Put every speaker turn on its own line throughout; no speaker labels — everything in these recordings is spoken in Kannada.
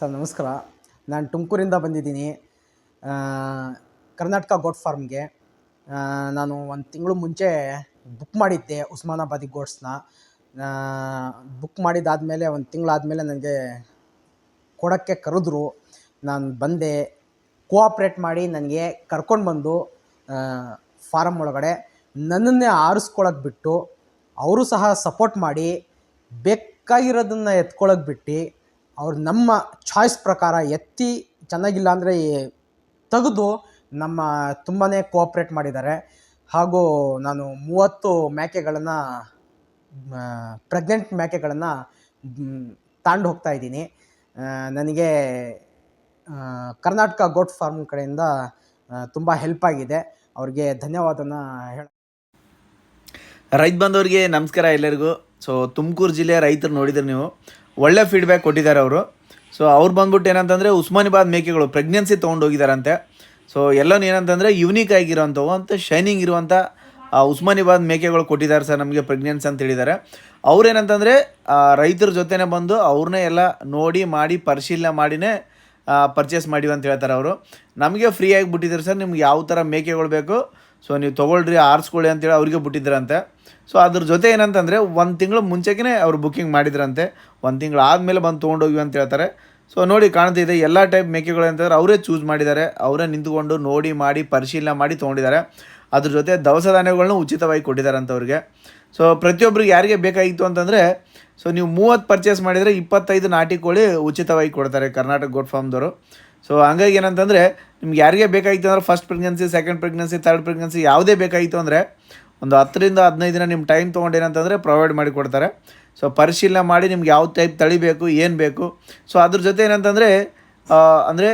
ಸರ್ ನಮಸ್ಕಾರ. ನಾನು ತುಮಕೂರಿಂದ ಬಂದಿದ್ದೀನಿ. ಕರ್ನಾಟಕ ಗೋಟ್ ಫಾರ್ಮ್ಗೆ. ನಾನು ಒಂದು ತಿಂಗಳು ಮುಂಚೆ ಬುಕ್ ಮಾಡಿದ್ದೆ ಉಸ್ಮಾನಾಬಾದಿ ಗೋಟ್ಸ್ನ. ಬುಕ್ ಮಾಡಿದ್ದಾದಮೇಲೆ ಒಂದು ತಿಂಗಳಾದಮೇಲೆ ನನಗೆ ಕೊಡೋಕ್ಕೆ ಕರೆದ್ರು. ನಾನು ಬಂದೆ, ಕೋಆಪ್ರೇಟ್ ಮಾಡಿ ನನಗೆ ಕರ್ಕೊಂಡು ಬಂದು ಫಾರಮ್ ಒಳಗಡೆ. ನನ್ನನ್ನೇ ಆರಿಸ್ಕೊಳಕ್ಕೆ ಬಿಟ್ಟು, ಅವರು ಸಹ ಸಪೋರ್ಟ್ ಮಾಡಿ, ಬೇಕಾಗಿರೋದನ್ನು ಎತ್ಕೊಳಕ್ಕೆ ಬಿಟ್ಟು ಅವ್ರು ನಮ್ಮ ಚಾಯ್ಸ್ ಪ್ರಕಾರ ಎತ್ತಿ ಚೆನ್ನಾಗಿಲ್ಲ ಅಂದರೆ ತೆಗೆದು ನಮ್ಮ ತುಂಬಾ ಕೋಆಪ್ರೇಟ್ ಮಾಡಿದ್ದಾರೆ. ಹಾಗೂ ನಾನು ಮೂವತ್ತು ಮೇಕೆಗಳನ್ನು ಪ್ರೆಗ್ನೆಂಟ್ ಮೇಕೆಗಳನ್ನು ತಾಂಡು ಹೋಗ್ತಾ ಇದ್ದೀನಿ. ನನಗೆ ಕರ್ನಾಟಕ ಗೋಟ್ ಫಾರ್ಮ್ ಕಡೆಯಿಂದ ತುಂಬ ಹೆಲ್ಪ್ ಆಗಿದೆ. ಅವ್ರಿಗೆ ಧನ್ಯವಾದನ ಹೇಳ
ರೈತ ಬಂದವರಿಗೆ ನಮಸ್ಕಾರ ಎಲ್ಲರಿಗೂ. ಸೊ, ತುಮಕೂರು ಜಿಲ್ಲೆಯ ರೈತರು ನೋಡಿದ್ರೆ ನೀವು ಒಳ್ಳೆ ಫೀಡ್ಬ್ಯಾಕ್ ಕೊಟ್ಟಿದ್ದಾರೆ ಅವರು. ಸೊ ಅವ್ರು ಬಂದ್ಬಿಟ್ಟು ಏನಂತಂದರೆ ಉಸ್ಮಾನಿಬಾದ್ ಮೇಕೆಗಳು ಪ್ರೆಗ್ನೆನ್ಸಿ ತೊಗೊಂಡೋಗಿದ್ದಾರಂತೆ. ಸೊ ಎಲ್ಲನೂ ಏನಂತಂದರೆ ಯುನೀಕ್ ಆಗಿರೋಂಥವು ಅಂತ ಶೈನಿಂಗ್ ಇರುವಂಥ ಉಸ್ಮಾನಿಬಾದ್ ಮೇಕೆಗಳು ಕೊಟ್ಟಿದ್ದಾರೆ ಸರ್ ನಮಗೆ ಪ್ರೆಗ್ನೆನ್ಸಿ ಅಂತ ಹೇಳಿದ್ದಾರೆ. ಅವ್ರೇನಂತಂದರೆ ರೈತರ ಜೊತೆನೇ ಬಂದು ಅವ್ರನ್ನೇ ಎಲ್ಲ ನೋಡಿ, ಮಾಡಿ, ಪರಿಶೀಲನೆ ಮಾಡಿನೇ ಪರ್ಚೇಸ್ ಮಾಡಿವಿ ಅಂತ ಹೇಳ್ತಾರೆ ಅವರು. ನಮಗೆ ಫ್ರೀ ಆಗಿ ಬಿಟ್ಟಿದ್ದಾರೆ ಸರ್, ನಿಮ್ಗೆ ಯಾವ ಥರ ಮೇಕೆಗಳು ಬೇಕು ಸೊ ನೀವು ತೊಗೊಳ್ರಿ, ಆರಿಸ್ಕೊಳ್ಳಿ ಅಂತೇಳಿ ಅವರಿಗೆ ಬಿಟ್ಟಿದ್ರಂತೆ. ಸೊ ಅದ್ರ ಜೊತೆ ಏನಂತಂದರೆ, ಒಂದು ತಿಂಗಳು ಮುಂಚೆನೇ ಅವ್ರು ಬುಕ್ಕಿಂಗ್ ಮಾಡಿದ್ರಂತೆ. ಒಂದು ತಿಂಗಳು ಆದಮೇಲೆ ಬಂದು ತೊಗೊಂಡೋಗಿ ಅಂತ ಹೇಳ್ತಾರೆ. ಸೊ ನೋಡಿ ಕಾಣ್ತಿದೆ, ಎಲ್ಲ ಟೈಪ್ ಮೇಕೆಗಳು ಅಂತಂದ್ರೆ ಅವರೇ ಚೂಸ್ ಮಾಡಿದ್ದಾರೆ. ಅವರೇ ನಿಂತ್ಕೊಂಡು ನೋಡಿ, ಮಾಡಿ, ಪರಿಶೀಲನೆ ಮಾಡಿ ತೊಗೊಂಡಿದ್ದಾರೆ. ಅದ್ರ ಜೊತೆ ದವಸ ಧಾನ್ಯಗಳನ್ನು ಉಚಿತವಾಗಿ ಕೊಟ್ಟಿದ್ದಾರೆ ಅಂತ ಅವ್ರಿಗೆ. ಸೊ ಪ್ರತಿಯೊಬ್ಬರಿಗೆ ಯಾರಿಗೆ ಬೇಕಾಗಿತ್ತು ಅಂತಂದರೆ ಸೊ ನೀವು ಮೂವತ್ತು ಪರ್ಚೇಸ್ ಮಾಡಿದರೆ ಇಪ್ಪತ್ತೈದು ನಾಟಿ ಕೋಳಿ ಉಚಿತವಾಗಿ ಕೊಡ್ತಾರೆ ಕರ್ನಾಟಕ ಗೋಟ್ ಫಾರ್ಮ್ದವರು ಸೊ ಹಂಗಾಗಿ ಏನಂತಂದರೆ, ನಿಮ್ಗೆ ಯಾರಿಗೆ ಬೇಕಾಗಿತ್ತು ಅಂದ್ರೆ first pregnancy second pregnancy third pregnancy ಯಾವುದೇ ಬೇಕಾಗಿತ್ತು ಅಂದರೆ ಒಂದು ಹತ್ತರಿಂದ ಹದಿನೈದು ದಿನ ನಿಮ್ಮ ಟೈಮ್ ತೊಗೊಂಡು ಏನಂತಂದರೆ ಪ್ರೊವೈಡ್ ಮಾಡಿ ಕೊಡ್ತಾರೆ. ಸೊ ಪರಿಶೀಲನೆ ಮಾಡಿ ನಿಮ್ಗೆ ಯಾವ ಟೈಪ್ ತಳಿ ಬೇಕು ಏನು ಬೇಕು. ಸೊ ಅದ್ರ ಜೊತೆ ಏನಂತಂದರೆ ಅಂದರೆ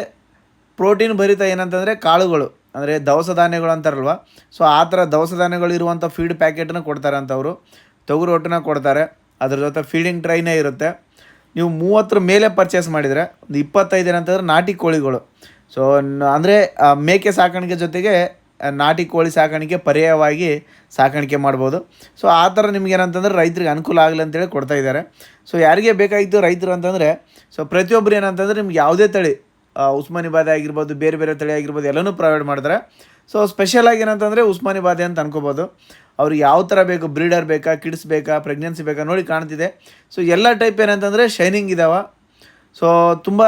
ಪ್ರೋಟೀನ್ ಭರಿತ ಏನಂತಂದರೆ ಕಾಳುಗಳು, ಅಂದರೆ ದವಸ ಧಾನ್ಯಗಳು ಅಂತಾರಲ್ವ. ಸೊ ಆ ಥರ ದವಸ ಧಾನ್ಯಗಳು ಇರುವಂಥ ಫೀಡ್ ಪ್ಯಾಕೆಟ್ನ ಕೊಡ್ತಾರೆ ಅಂತವರು ತೊಗರು ಹೊಟ್ಟನ ಕೊಡ್ತಾರೆ. ಅದ್ರ ಜೊತೆ ಫೀಡಿಂಗ್ ಟ್ರೈನೇ ಇರುತ್ತೆ. ನೀವು ಮೂವತ್ತರ ಮೇಲೆ ಪರ್ಚೇಸ್ ಮಾಡಿದರೆ ಒಂದು ಇಪ್ಪತ್ತೈದು ಏನಂತಂದ್ರೆ ನಾಟಿ ಕೋಳಿಗಳು. ಸೊ ಅಂದರೆ ಮೇಕೆ ಸಾಕಾಣಿಕೆ ಜೊತೆಗೆ ನಾಟಿ ಕೋಳಿ ಸಾಕಾಣಿಕೆ ಪರ್ಯಾಯವಾಗಿ ಸಾಕಾಣಿಕೆ ಮಾಡ್ಬೋದು. ಸೊ ಆ ಥರ ನಿಮ್ಗೆ ಏನಂತಂದ್ರೆ ರೈತರಿಗೆ ಅನುಕೂಲ ಆಗಲಿ ಅಂತೇಳಿ ಕೊಡ್ತಾ ಇದ್ದಾರೆ. ಸೊ ಯಾರಿಗೆ ಬೇಕಾಗಿತ್ತು ರೈತರು ಅಂತಂದರೆ ಸೊ ಪ್ರತಿಯೊಬ್ಬರು ಏನಂತಂದ್ರೆ ನಿಮ್ಗೆ ಯಾವುದೇ ತಳಿ ಉಸ್ಮಾನಿಬಾದ್ ಆಗಿರ್ಬೋದು, ಬೇರೆ ಬೇರೆ ತಳಿ ಆಗಿರ್ಬೋದು ಎಲ್ಲನೂ ಪ್ರೊವೈಡ್ ಮಾಡ್ತಾರೆ. ಸೊ ಸ್ಪೆಷಲಾಗಿ ಏನಂತಂದರೆ ಉಸ್ಮಾನಿಬಾದೆ ಅಂತ ಅನ್ಕೋಬೋದು. ಅವ್ರಿಗೆ ಯಾವ ಥರ ಬೇಕು? ಬ್ರೀಡರ್ ಬೇಕಾ? ಕಿಡ್ಸ್ ಬೇಕಾ? ಪ್ರೆಗ್ನೆನ್ಸಿ ಬೇಕಾ? ನೋಡಿ ಕಾಣ್ತಿದೆ. ಸೊ ಎಲ್ಲ ಟೈಪ್ ಏನಂತಂದರೆ ಶೈನಿಂಗ್ ಇದ್ದಾವೆ ಸೊ ತುಂಬ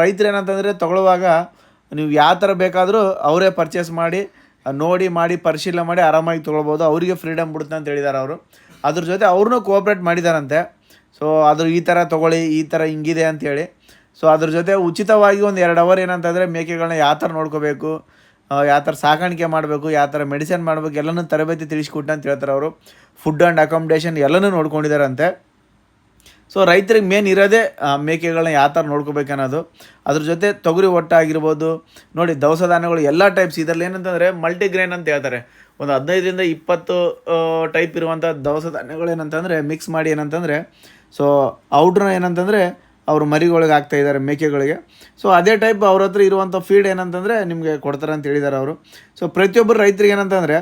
ರೈತರು ಏನಂತಂದರೆ ತಗೊಳ್ಳುವಾಗ ನೀವು ಯಾವ ಥರ ಬೇಕಾದರೂ ಅವರೇ ಪರ್ಚೇಸ್ ಮಾಡಿ, ನೋಡಿ, ಮಾಡಿ, ಪರಿಶೀಲನೆ ಮಾಡಿ ಆರಾಮಾಗಿ ತೊಗೊಳ್ಬೋದು. ಅವರಿಗೆ ಫ್ರೀಡಮ್ ಬಿಡುತ್ತೆ ಅಂತ ಹೇಳಿದ್ದಾರೆ ಅವರು. ಅದ್ರ ಜೊತೆ ಅವ್ರನ್ನೂ ಕೋಆಪ್ರೇಟ್ ಮಾಡಿದಾರಂತೆ. ಸೊ ಅದ್ರ ಈ ಥರ ತೊಗೊಳ್ಳಿ, ಈ ಥರ ಹಿಂಗಿದೆ ಅಂತೇಳಿ ಸೊ ಅದ್ರ ಜೊತೆ ಉಚಿತವಾಗಿ ಒಂದು ಎರಡು ಅವರ್ ಏನಂತಂದರೆ ಮೇಕೆಗಳನ್ನ ಯಾವ ಥರ ನೋಡ್ಕೋಬೇಕು? ಯಾವ ಥರ ಸಾಕಾಣಿಕೆ ಮಾಡಬೇಕು, ಯಾವ ಥರ ಮೆಡಿಸಿನ್ ಮಾಡಬೇಕು, ಎಲ್ಲನೂ ತರಬೇತಿ ತಿಳಿಸ್ಕೊಟ್ಟು ಅಂತ ಹೇಳ್ತಾರೆ ಅವರು. ಫುಡ್ ಆ್ಯಂಡ್ ಅಕಾಮಿಡೇಷನ್ ಎಲ್ಲನೂ ನೋಡ್ಕೊಂಡಿದ್ದಾರಂತೆ ಸೊ ರೈತರಿಗೆ ಮೇನ್ ಇರೋದೇ ಮೇಕೆಗಳನ್ನ ಯಾವ ಥರ ನೋಡ್ಕೋಬೇಕು ಅನ್ನೋದು ಅದ್ರ ಜೊತೆ ತೊಗರಿ ಒಟ್ಟ ಆಗಿರ್ಬೋದು, ನೋಡಿ ದವಸ ಧಾನ್ಯಗಳು ಎಲ್ಲ ಟೈಪ್ಸ್ ಇದರಲ್ಲಿ ಏನಂತಂದರೆ ಮಲ್ಟಿಗ್ರೇನ್ ಅಂತ ಹೇಳ್ತಾರೆ. ಒಂದು ಹದಿನೈದರಿಂದ ಇಪ್ಪತ್ತು ಟೈಪ್ ಇರುವಂಥ ದವಸ ಧಾನ್ಯಗಳು ಏನಂತಂದರೆ ಮಿಕ್ಸ್ ಮಾಡಿ ಏನಂತಂದರೆ ಸೊ ಔಟ್ರ್ ಏನಂತಂದರೆ ಅವರು ಮರಿಗಳಿಗೆ ಆಗ್ತಾ ಇದ್ದಾರೆ ಮೇಕೆಗಳಿಗೆ. ಸೊ ಅದೇ ಟೈಪ್ ಅವ್ರ ಹತ್ರ ಇರುವಂಥ ಫೀಡ್ ಏನಂತಂದರೆ ನಿಮಗೆ ಕೊಡ್ತಾರೆ ಅಂತ ಹೇಳಿದ್ದಾರೆ ಅವರು. ಸೊ ಪ್ರತಿಯೊಬ್ಬರು ರೈತರಿಗೆ ಏನಂತಂದರೆ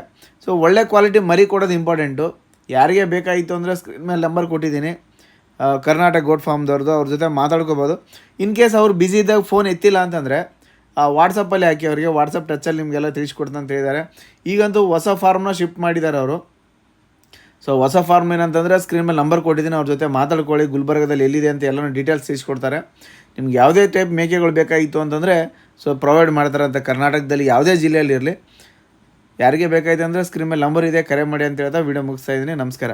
ಸೊ ಒಳ್ಳೆ ಕ್ವಾಲಿಟಿ ಮರಿ ಕೊಡೋದು ಇಂಪಾರ್ಟೆಂಟು ಯಾರಿಗೆ ಬೇಕಾಗಿತ್ತು ಅಂದರೆ ಸ್ಕ್ರೀನ್ ಮೇಲೆ ನಂಬರ್ ಕೊಟ್ಟಿದ್ದೀನಿ. ಕರ್ನಾಟಕ ಗೋಟ್ ಫಾರ್ಮ್ದವ್ರದ್ದು ಅವ್ರ ಜೊತೆ ಮಾತಾಡ್ಕೋಬೋದು. ಇನ್ ಕೇಸ್ ಅವ್ರು ಬ್ಯುಸಿ ಇದ್ದಾಗ ಫೋನ್ ಎತ್ತಿಲ್ಲ ಅಂತಂದರೆ ವಾಟ್ಸಪ್ಪಲ್ಲಿ ಹಾಕಿ ಅವರಿಗೆ ವಾಟ್ಸಪ್ ಟಚ್ಚಲ್ಲಿ ನಿಮಗೆಲ್ಲ ತಿಳಿಸ್ಕೊಡ್ತಂತ ಹೇಳಿದ್ದಾರೆ ಈಗಂತೂ ಹೊಸ ಫಾರ್ಮ್ನ ಶಿಫ್ಟ್ ಮಾಡಿದ್ದಾರೆ ಅವರು. ಸೊ ಹೊಸ ಫಾರ್ಮ್ ಏನಂತಂದರೆ ಸ್ಕ್ರೀನ್ ಮೇಲೆ ನಂಬರ್ ಕೊಟ್ಟಿದ್ದೀನಿ, ಅವ್ರ ಜೊತೆ ಮಾತಾಡ್ಕೊಳ್ಳಿ, ಗುಲ್ಬರ್ಗದಲ್ಲಿ ಎಲ್ಲಿದೆ ಅಂತ ಎಲ್ಲನೂ ಡೀಟೇಲ್ಸ್ ತಿಳಿಸ್ಕೊಡ್ತಾರೆ. ನಿಮ್ಗೆ ಯಾವುದೇ ಟೈಪ್ ಮೇಕೆಗಳು ಬೇಕಾಗಿತ್ತು ಅಂತಂದರೆ ಸೊ ಪ್ರೊವೈಡ್ ಮಾಡ್ತಾರೆ ಅಂತ ಕರ್ನಾಟಕದಲ್ಲಿ ಯಾವುದೇ ಜಿಲ್ಲೆಯಲ್ಲಿ ಇರಲಿ ಯಾರಿಗೆ ಬೇಕಾಯಿತು ಅಂದರೆ ಸ್ಕ್ರೀನ್ ಮೇಲೆ ನಂಬರ್ ಇದೆ, ಕರೆ ಮಾಡಿ ಅಂತ ಹೇಳ್ತಾ ವೀಡಿಯೋ ಮುಗಿಸ್ತಾ ಇದ್ದೀನಿ. ನಮಸ್ಕಾರ.